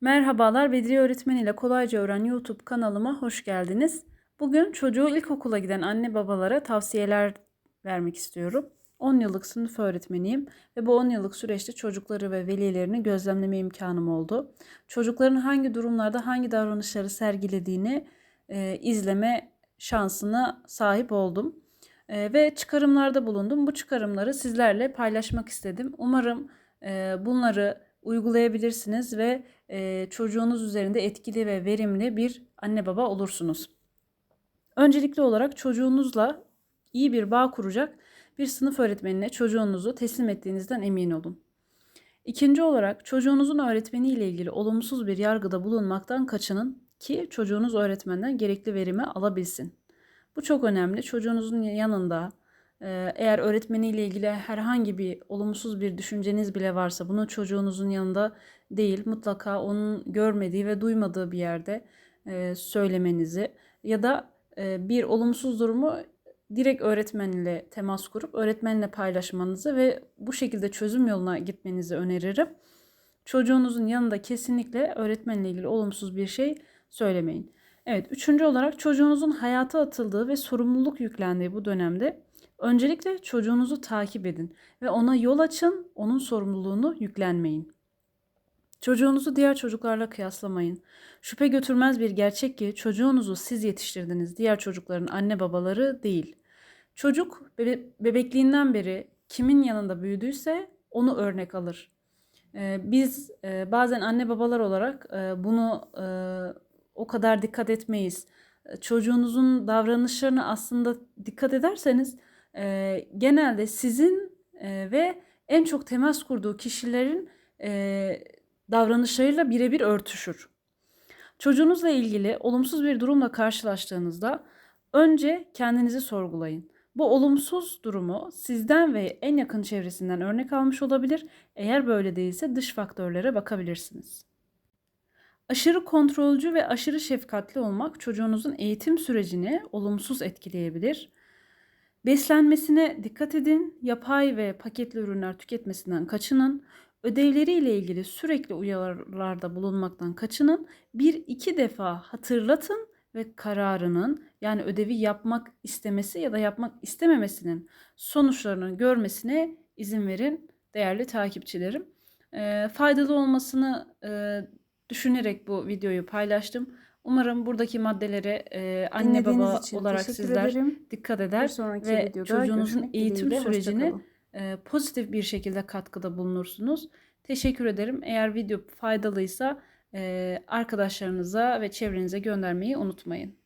Merhabalar, Bedriye Öğretmen ile Kolayca Öğren YouTube kanalıma hoş geldiniz. Bugün çocuğu ilkokula giden anne babalara tavsiyeler vermek istiyorum. 10 yıllık sınıf öğretmeniyim ve bu 10 yıllık süreçte çocukları ve velilerini gözlemleme imkanım oldu. Çocukların hangi durumlarda hangi davranışları sergilediğini e, izleme şansına sahip oldum. E, ve çıkarımlarda bulundum. Bu çıkarımları sizlerle paylaşmak istedim. Umarım e, bunları uygulayabilirsiniz ve e, çocuğunuz üzerinde etkili ve verimli bir anne baba olursunuz. Öncelikli olarak çocuğunuzla iyi bir bağ kuracak bir sınıf öğretmenine çocuğunuzu teslim ettiğinizden emin olun. İkinci olarak çocuğunuzun öğretmeni ile ilgili olumsuz bir yargıda bulunmaktan kaçının ki çocuğunuz öğretmenden gerekli verimi alabilsin. Bu çok önemli. Çocuğunuzun yanında eğer öğretmeniyle ilgili herhangi bir olumsuz bir düşünceniz bile varsa bunu çocuğunuzun yanında değil mutlaka onun görmediği ve duymadığı bir yerde e, söylemenizi ya da e, bir olumsuz durumu direkt öğretmenle temas kurup öğretmenle paylaşmanızı ve bu şekilde çözüm yoluna gitmenizi öneririm. Çocuğunuzun yanında kesinlikle öğretmenle ilgili olumsuz bir şey söylemeyin. Evet, üçüncü olarak çocuğunuzun hayata atıldığı ve sorumluluk yüklendiği bu dönemde öncelikle çocuğunuzu takip edin ve ona yol açın, onun sorumluluğunu yüklenmeyin. Çocuğunuzu diğer çocuklarla kıyaslamayın. Şüphe götürmez bir gerçek ki çocuğunuzu siz yetiştirdiniz, diğer çocukların anne babaları değil. Çocuk bebe- bebekliğinden beri kimin yanında büyüdüyse onu örnek alır. Ee, biz e, bazen anne babalar olarak e, bunu e, o kadar dikkat etmeyiz. Çocuğunuzun davranışlarına aslında dikkat ederseniz e, genelde sizin e, ve en çok temas kurduğu kişilerin e, davranışlarıyla birebir örtüşür. Çocuğunuzla ilgili olumsuz bir durumla karşılaştığınızda önce kendinizi sorgulayın. Bu olumsuz durumu sizden ve en yakın çevresinden örnek almış olabilir. Eğer böyle değilse dış faktörlere bakabilirsiniz. Aşırı kontrolcü ve aşırı şefkatli olmak çocuğunuzun eğitim sürecini olumsuz etkileyebilir. Beslenmesine dikkat edin. Yapay ve paketli ürünler tüketmesinden kaçının. Ödevleriyle ilgili sürekli uyarılarda bulunmaktan kaçının. Bir iki defa hatırlatın ve kararının yani ödevi yapmak istemesi ya da yapmak istememesinin sonuçlarını görmesine izin verin değerli takipçilerim. E, faydalı olmasını e, düşünerek bu videoyu paylaştım. Umarım buradaki maddelere e, anne baba olarak sizler ederim. dikkat Bir eder sonraki ve çocuğunuzun eğitim dileğiyle. Sürecini e, pozitif bir şekilde katkıda bulunursunuz. Teşekkür ederim. Eğer video faydalıysa e, arkadaşlarınıza ve çevrenize göndermeyi unutmayın.